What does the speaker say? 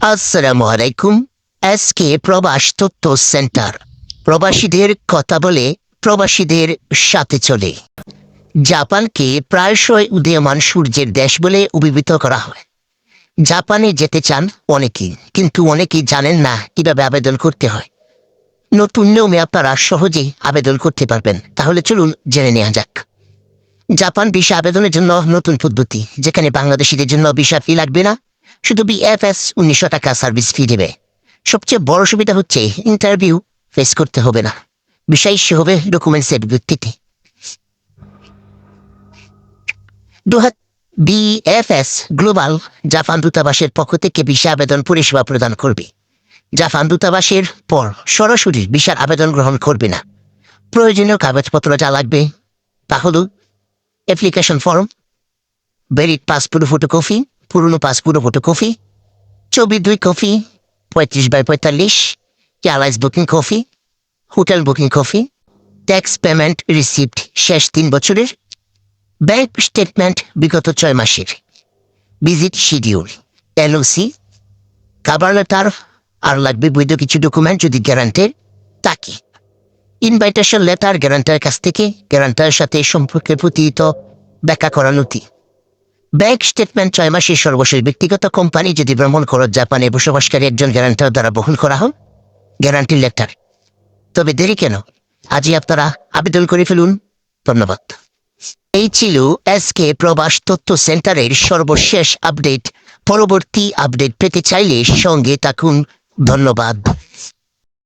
আসসালামু আলাইকুম এসকে প্রবাস তথ্য সেন্টার। প্রবাসীদের কথা বলে প্রবাসীদের সাথে চলে। জাপানকে প্রায়শই উদীয়মান সূর্যের দেশ বলে অভিহিত করা হয়। জাপানে যেতে চান অনেকেই কিন্তু অনেকেই জানেন না কীভাবে আবেদন করতে হয়। নতুন নিয়মে আপনারা সহজেই আবেদন করতে পারবেন। তাহলে চলুন জেনে নেওয়া যাক। জাপান ভিসা আবেদনের জন্য নতুন পদ্ধতি, যেখানে বাংলাদেশিদের জন্য ভিসা ফি লাগবে না শুধু বিএফএস উনিশশো টাকা সার্ভিস ফি দেবে। সবচেয়ে বড় সুবিধা হচ্ছে ইন্টারভিউ ফেস করতে হবে না। বিষয় হবে ডকুমেন্টসের ভিত্তিতে। বিএফএস গ্লোবাল জাপান দূতাবাসের পক্ষ থেকে ভিসা আবেদন পরিষেবা প্রদান করবে। জাপান দূতাবাসের পর সরাসরি ভিসার আবেদন গ্রহণ করবে না। প্রয়োজনীয় কাগজপত্র যা লাগবে তা হল application form valid passport photocopy পুরনো পাসপোর্ট ফটোকপি ছবি দুই কপি পঁয়ত্রিশ বাই পঁয়তাল্লিশ airlines booking copy hotel booking copy tax payment receipt শেষ তিন বছরের ব্যাংক স্টেটমেন্ট বিগত ছয় মাসের visit schedule LOC cover letter আর লাগবে বৈধ কিছু ডকুমেন্ট যদি গ্যারান্টের থাকে ইনভাইটেশন লেটার গ্যারান্টার কাছ থেকে গ্যারান্টার সাথে সম্পর্কের প্রতিহিত ব্যাখ্যা করা নথি। ব্যাংক স্টেটমেন্ট ছয় মাসের সর্বশেষ ব্যক্তিগত কোম্পানি যদি ভ্রমণ করো জাপানে বসবাসকারী একজন গ্যারান্টার দ্বারা বহন করা হোক গ্যারান্টি লেটার। তবে দেরি কেন? আজই আপনারা আবেদন করে ফেলুন। ধন্যবাদ। এই ছিল এসকে প্রবাস তথ্য সেন্টারের সর্বশেষ আপডেট। পরবর্তী আপডেট পেতে চাইলে সঙ্গে থাকুন। ধন্যবাদ।